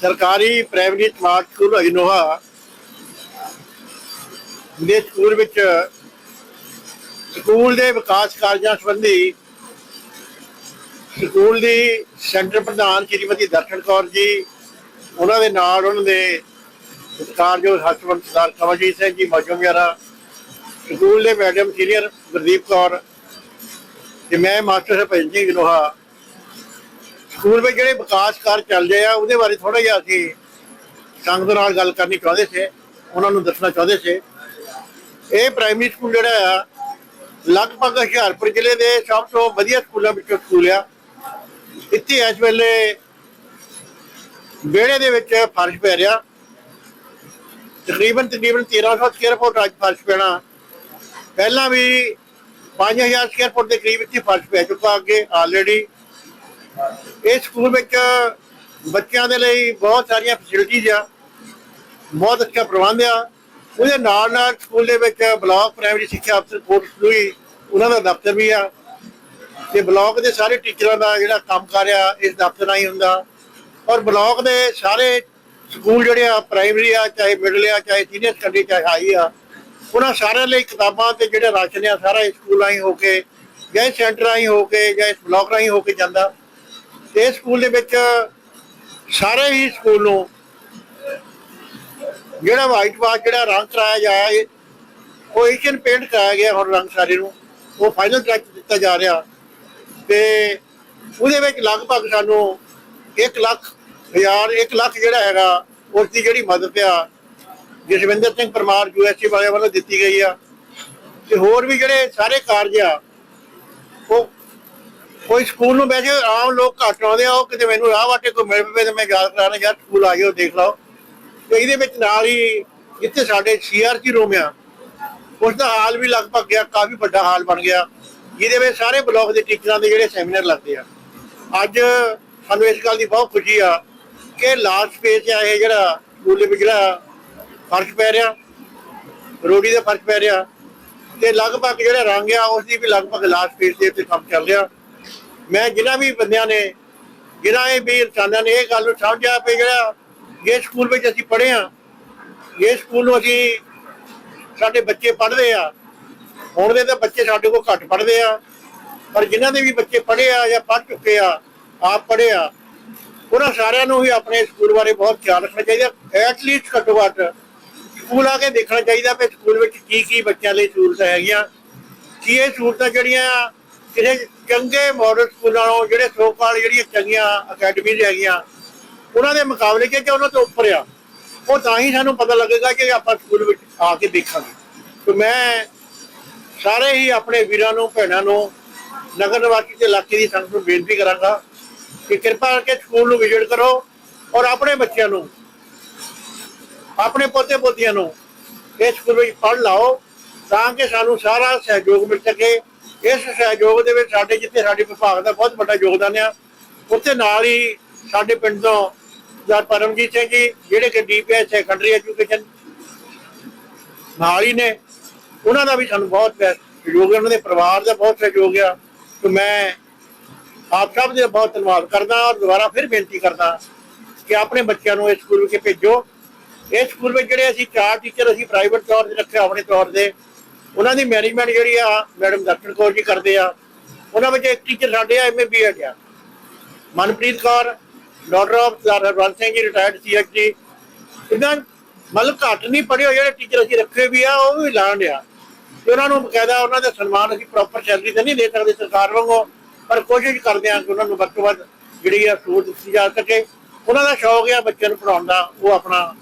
ਸਰਕਾਰੀ primary smart school Ajnoha ਦੇ school ਵਿੱਚ ਸਕੂਲ ਦੇ ਵਿਕਾਸ ਕਾਰਜਾਂ ਸੰਬੰਧੀ ਸਕੂਲ ਦੀ ਸੈਂਟਰ ਪ੍ਰਧਾਨ ਸ਼੍ਰੀਮਤੀ ਦਰਸ਼ਨ ਕੌਰ ਜੀ, ਉਹਨਾਂ ਦੇ ਨਾਲ ਉਹਨਾਂ ਦੇ ਸਤਿਕਾਰਯੋਗ ਹਸਪਤਾਲ ਸਰਦਾਰ ਕਮਲਜੀਤ ਸਿੰਘ ਜੀ ਮੌਜੂਦਿਆਰਾ ਸਕੂਲ ਦੇ ਮੈਡਮ ਸੀਨੀਅਰ ਗੁਰਦੀਪ ਕੌਰ ਤੇ ਮੈਂ ਮਾਸਟਰ ਹਰਪੰਜ ਸਿੰਘ ਨੋਹਾ। ਸਕੂਲ ਵਿੱਚ ਜਿਹੜੇ ਵਿਕਾਸ ਕਾਰਜ ਚੱਲ ਰਹੇ ਆ, ਉਹਦੇ ਬਾਰੇ ਥੋੜਾ ਜਿਹਾ ਅਸੀਂ ਸੰਗਤ ਨਾਲ ਗੱਲ ਕਰਨੀ ਚਾਹੁੰਦੇ ਸੀ, ਉਹਨਾਂ ਨੂੰ ਦੱਸਣਾ ਚਾਹੁੰਦੇ ਸੀ। ਇਹ ਪ੍ਰਾਇਮਰੀ ਸਕੂਲ ਜਿਹੜਾ ਆ, ਲਗਭਗ ਹੁਸ਼ਿਆਰਪੁਰ ਜ਼ਿਲ੍ਹੇ ਦੇ ਸਭ ਤੋਂ ਵਧੀਆ ਸਕੂਲਾਂ ਵਿੱਚੋਂ ਸਕੂਲ ਆ। ਇੱਥੇ ਇਸ ਵੇਲੇ ਵਿਹੜੇ ਦੇ ਵਿੱਚ ਫਰਸ਼ ਪੈ ਰਿਹਾ। ਤਕਰੀਬਨ ਤਕਰੀਬਨ 1300 ਸਕੁਅਰ ਫੁੱਟ ਅੱਜ ਫਰਸ਼ ਪੈਣਾ। ਪਹਿਲਾਂ ਵੀ 5000 ਸਕੁਅਰ ਫੁੱਟ ਦੇ ਕਰੀਬ ਇੱਥੇ ਫਰਸ਼ ਪੈ ਚੁੱਕਾ ਅੱਗੇ ਆਲਰੇਡੀ ਇਹ ਸਕੂਲ ਵਿੱਚ ਬੱਚਿਆਂ ਦੇ ਲਈ ਬਹੁਤ ਸਾਰੀਆਂ ਫੈਸਿਲਿਟੀਆਂ ਆ, ਬਹੁਤ ਅੱਛਾ ਪ੍ਰਬੰਧ ਆ। ਉਹਦੇ ਨਾਲ ਨਾਲ ਸਕੂਲ ਦੇ ਵਿੱਚ ਬਲਾਕ ਪ੍ਰਾਇਮਰੀ ਸਿੱਖਿਆ ਅਫਸਰ ਕੋਰਸ ਵੀ ਉਹਨਾਂ ਦਾ ਦਫ਼ਤਰ ਵੀ ਆ। ਤੇ ਬਲਾਕ ਦੇ ਸਾਰੇ ਟੀਚਰਾਂ ਦਾ ਜਿਹੜਾ ਕੰਮ ਕਰ ਆ ਇਸ ਦਫ਼ਤਰ ਨਾਲ ਹੀ ਹੁੰਦਾ। ਔਰ ਬਲਾਕ ਦੇ ਸਾਰੇ ਸਕੂਲ ਜਿਹੜੇ ਆ ਪ੍ਰਾਇਮਰੀ ਆ, ਚਾਹੇ ਮਿਡਲ ਆ, ਚਾਹੇ ਸੀਨੀਅਰ ਸੈਕੰਡਰੀ ਚਾਹੇ ਹਾਈ ਆ, ਉਹਨਾਂ ਸਾਰਿਆਂ ਲਈ ਕਿਤਾਬਾਂ ਤੇ ਜਿਹੜੇ ਰਾਸ਼ਨ ਆ, ਸਾਰਾ ਸਕੂਲ ਰਾਹੀਂ ਹੋ ਕੇ, ਜਾਂ ਸੈਂਟਰ ਰਾਹੀਂ ਹੋ ਕੇ, ਜਾਂ ਬਲਾਕ ਰਾਹੀਂ ਹੋ ਕੇ ਜਾਂਦਾ। ਤੇ ਇਸ ਸਕੂਲ ਦੇ ਵਿੱਚ ਸਾਰੇ ਹੀ ਸਕੂਲ ਨੂੰ ਜਿਹੜਾ ਵਾਈਟ ਵਾਸ਼ ਜਿਹੜਾ ਰੰਗ ਕਰਾਇਆ ਜਾਇਆ ਇਹ ਉਹ ਏਸ਼ੀਅਨ ਪੇਂਟ ਕਰਾਇਆ ਗਿਆ ਹੁਣ ਰੰਗ ਸਾਰੇ ਨੂੰ। ਉਹ ਫਾਈਨਲ ਟੱਚ ਦਿੱਤਾ ਜਾ ਰਿਹਾ। ਤੇ ਉਹਦੇ ਵਿੱਚ ਲਗਭਗ ਸਾਨੂੰ 1 ਲੱਖ ਹਜ਼ਾਰ 1 ਲੱਖ ਜਿਹੜਾ ਹੈਗਾ, ਉਸ ਦੀ ਜਿਹੜੀ ਮਦਦ ਆ, ਜਸਵਿੰਦਰ ਸਿੰਘ ਪਰਮਾਰ ਯੂਐਸਏ ਵਾਲਿਆਂ ਵੱਲੋਂ ਦਿੱਤੀ ਗਈ ਆ। ਤੇ ਹੋਰ ਵੀ ਜਿਹੜੇ ਸਾਰੇ ਕਾਰਜ ਆ, ਉਹ ਕੋਈ ਸਕੂਲ ਨੂੰ ਵੈਸੇ ਆਮ ਲੋਕ ਘੱਟ ਆਉਂਦੇ ਆ, ਉਹ ਕਿਤੇ ਮੈਨੂੰ ਰਾਹ ਵਾਟੇ ਕੋਈ ਮਿਲ ਪਵੇ ਤੇ ਮੈਂ ਯਾਦ ਕਰਾਣਾ ਯਾਰ ਸਕੂਲ ਆ ਜਾਓ, ਦੇਖ ਲਓ। ਤੇ ਇਹਦੇ ਵਿੱਚ ਨਾਲ ਹੀ ਜਿੱਥੇ ਸਾਡੇ ਸੀਆਰਜੀ ਰੂਮ ਆ ਉਸ ਦਾ ਹਾਲ ਵੀ ਲਗਭਗ ਗਿਆ, ਕਾਫੀ ਵੱਡਾ ਹਾਲ ਬਣ ਗਿਆ। ਜਿਹਦੇ ਵਿੱਚ ਸਾਰੇ ਬਲਾਕ ਦੇ ਟੀਚਰਾਂ ਦੇ ਜਿਹੜੇ ਸੈਮੀਨਾਰ ਲੱਗਦੇ ਆ। ਅੱਜ ਸਾਨੂੰ ਇਸ ਗੱਲ ਦੀ ਬਹੁਤ ਖੁਸ਼ੀ ਆ ਕਿ ਲਾਸਟ ਪੇਜ ਆ ਇਹ ਜਿਹੜਾ ਸਕੂਲ ਦੇ ਵਿੱਚ ਜਿਹੜਾ ਫਰਸ਼ ਪੈ ਰਿਹਾ ਰੋਡੀ ਦਾ ਫਰਸ਼ ਪੈ ਰਿਹਾ। ਤੇ ਲਗਭਗ ਜਿਹੜਾ ਰੰਗ ਆ ਉਸ ਦੀ ਵੀ ਲਗਭਗ ਲਾਸਟ ਪੇਜ ਦੇ ਉੱਤੇ ਕੰਮ ਚੱਲ ਰਿਹਾ। ਮੈਂ ਜਿਨ੍ਹਾਂ ਵੀ ਬੰਦਿਆਂ ਨੇ, ਜਿਨ੍ਹਾਂ ਇਹ ਵੀ ਇਨਸਾਨਾਂ ਨੇ ਇਹ ਗੱਲ ਨੂੰ ਸਮਝਿਆ ਵੀ ਜਿਹੜਾ ਇਹ ਸਕੂਲ ਵਿੱਚ ਅਸੀਂ ਪੜ੍ਹੇ ਆ ਇਹ ਸਕੂਲ ਨੂੰ ਅਸੀਂ ਸਾਡੇ ਬੱਚੇ ਪੜ੍ਹਦੇ ਆ, ਹੁਣ ਦੇ ਤਾਂ ਬੱਚੇ ਸਾਡੇ ਕੋਲ ਘੱਟ ਪੜ੍ਹਦੇ ਆ, ਪਰ ਜਿਨ੍ਹਾਂ ਦੇ ਵੀ ਬੱਚੇ ਪੜ੍ਹੇ ਆ ਜਾਂ ਪੜ੍ਹ ਚੁੱਕੇ ਆ, ਆਪ ਪੜ੍ਹੇ ਆ, ਉਹਨਾਂ ਸਾਰਿਆਂ ਨੂੰ ਹੀ ਆਪਣੇ ਸਕੂਲ ਬਾਰੇ ਬਹੁਤ ਖਿਆਲ ਰੱਖਣਾ ਚਾਹੀਦਾ ਐਟ ਲੀਸਟ ਘੱਟੋ ਘੱਟ ਸਕੂਲ ਆ ਕੇ ਦੇਖਣਾ ਚਾਹੀਦਾ ਵੀ ਸਕੂਲ ਵਿੱਚ ਕੀ ਕੀ ਬੱਚਿਆਂ ਲਈ ਸਹੂਲਤਾਂ ਹੈਗੀਆਂ, ਕੀ ਇਹ ਸਹੂਲਤਾਂ ਜਿਹੜੀਆਂ ਕਿਸੇ ਚੰਗੇ ਮਾਡਲ ਸਕੂਲਾਂ ਨਾਲੋਂ ਜਿਹੜੇ ਸੋਕਾਲ ਜਿਹੜੀਆਂ ਚੰਗੀਆਂ ਅਕੈਡਮੀਜ਼ ਹੈਗੀਆਂ, ਉਹਨਾਂ ਦੇ ਮੁਕਾਬਲੇ 'ਚ ਕਿ ਉਹਨਾਂ ਤੋਂ ਉੱਪਰ ਆ। ਉਹ ਤਾਂ ਹੀ ਸਾਨੂੰ ਪਤਾ ਲੱਗੇਗਾ ਕਿ ਆਪਾਂ ਸਕੂਲ ਵਿੱਚ ਆ ਕੇ ਦੇਖਾਂਗੇ। ਤੇ ਮੈਂ ਸਾਰੇ ਹੀ ਆਪਣੇ ਵੀਰਾਂ ਨੂੰ, ਭੈਣਾਂ ਨੂੰ, ਨਗਰ ਨਿਵਾਸੀ ਤੇ ਇਲਾਕੇ ਦੀ ਸੰਗਤ ਨੂੰ ਬੇਨਤੀ ਕਰਾਂਗਾ ਕਿ ਕਿਰਪਾ ਕਰਕੇ ਸਕੂਲ ਨੂੰ ਵਿਜ਼ਿਟ ਕਰੋ ਔਰ ਆਪਣੇ ਬੱਚਿਆਂ ਨੂੰ, ਆਪਣੇ ਪੋਤੇ ਪੋਤੀਆਂ ਨੂੰ ਇਸ ਸਕੂਲ ਵਿੱਚ ਪੜ੍ਹ ਲਾਓ ਤਾਂ ਕਿ ਸਾਨੂੰ ਸਾਰਾ ਸਹਿਯੋਗ ਮਿਲ ਸਕੇ ਇਸ ਸਹਿਯੋਗ ਦੇ ਵਿੱਚ ਸਾਡੇ ਜਿੱਥੇ ਸਾਡੇ ਵਿਭਾਗ ਦਾ ਬਹੁਤ ਵੱਡਾ ਯੋਗਦਾਨ ਆ, ਉੱਥੇ ਨਾਲ ਹੀ ਸਾਡੇ ਪਿੰਡ ਤੋਂ ਸਰ ਪਰਮਜੀਤ ਸਿੰਘ ਜੀ, ਜਿਹੜੇ ਕਿ ਡੀਪੀਐਸ ਸੈਕੰਡਰੀ ਐਜੂਕੇਸ਼ਨ ਨਾਲ ਹੀ ਨੇ, ਉਹਨਾਂ ਦਾ ਵੀ ਸਾਨੂੰ ਬਹੁਤ ਸਹਿਯੋਗ ਉਹਨਾਂ ਦੇ ਪਰਿਵਾਰ ਦਾ ਬਹੁਤ ਸਹਿਯੋਗ ਆ, ਤੇ ਮੈਂ ਆਪ ਸਭ ਦਾ ਬਹੁਤ ਧੰਨਵਾਦ ਕਰਦਾ ਔਰ ਦੁਬਾਰਾ ਫਿਰ ਬੇਨਤੀ ਕਰਦਾ ਕਿ ਆਪਣੇ ਬੱਚਿਆਂ ਨੂੰ ਇਸ ਸਕੂਲ ਵਿੱਚ ਭੇਜੋ। ਇਸ ਸਕੂਲ ਵਿੱਚ ਜਿਹੜੇ ਅਸੀਂ ਚਾਰ ਟੀਚਰ ਅਸੀਂ ਪ੍ਰਾਈਵੇਟ ਤੌਰ ਤੇ ਰੱਖੇ ਆਪਣੇ ਤੌਰ ਤੇ ਉਹਨਾਂ ਦੀ ਮੈਨੇਜਮੈਂਟ ਜਿਹੜੀ ਆ ਮੈਡਮ ਦਰਸ਼ਨ ਕੌਰ ਜੀ ਕਰਦੇ ਆ। ਉਹਨਾਂ ਵਿੱਚ ਇੱਕ ਟੀਚਰ ਸਾਡੇ ਆ ਐਮਏ ਬੀਐਡ ਆ। Manpreet Kaur doctor of Harwant Singh ji retired CHG ਇਹਨਾਂ ਮਤਲਬ ਘੱਟ ਨਹੀਂ ਪੜ੍ਹੇ ਹੋਏ ਜਿਹੜੇ ਟੀਚਰ ਅਸੀਂ ਰੱਖੇ ਵੀ ਆ, ਉਹ ਵੀ ਲਾਣ ਆ। ਤੇ ਉਹਨਾਂ ਨੂੰ ਬਕਾਇਦਾ ਉਹਨਾਂ ਦਾ ਸਨਮਾਨ ਅਸੀਂ ਪ੍ਰੋਪਰ ਸੈਲਰੀ ਤਾਂ ਨਹੀਂ ਦੇ ਸਕਦੇ ਸਰਕਾਰ ਵਾਂਗੂ ਪਰ ਕੋਸ਼ਿਸ਼ ਕਰਦੇ ਆ ਕਿ ਉਹਨਾਂ ਨੂੰ ਵੱਧ ਤੋਂ ਵੱਧ ਜਿਹੜੀ ਆ ਸੂਟ ਦਿੱਤੀ ਜਾ ਸਕੇ। ਉਹਨਾਂ ਦਾ ਸ਼ੌਕ ਆ ਬੱਚਿਆਂ ਨੂੰ ਪੜਾਉਣ ਦਾ, ਉਹ ਆਪਣਾ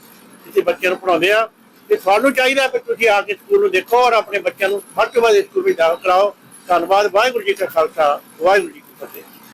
ਕਿਸੇ ਬੱਚਿਆਂ ਨੂੰ ਪੜਾਉਂਦੇ ਆ। ਤੇ ਤੁਹਾਨੂੰ ਚਾਹੀਦਾ ਕਿ ਤੁਸੀਂ ਆ ਕੇ ਸਕੂਲ ਨੂੰ ਦੇਖੋ ਔਰ ਆਪਣੇ ਬੱਚਿਆਂ ਨੂੰ ਵੱਧ ਤੋਂ ਵੱਧ ਸਕੂਲ ਵਿੱਚ ਦਾਖਲ ਕਰਾਓ। ਧੰਨਵਾਦ, ਵਾਹਿਗੁਰੂ ਜੀ ਕਾ ਖਾਲਸਾ, ਵਾਹਿਗੁਰੂ ਜੀ ਕੀ ਫਤਿਹ।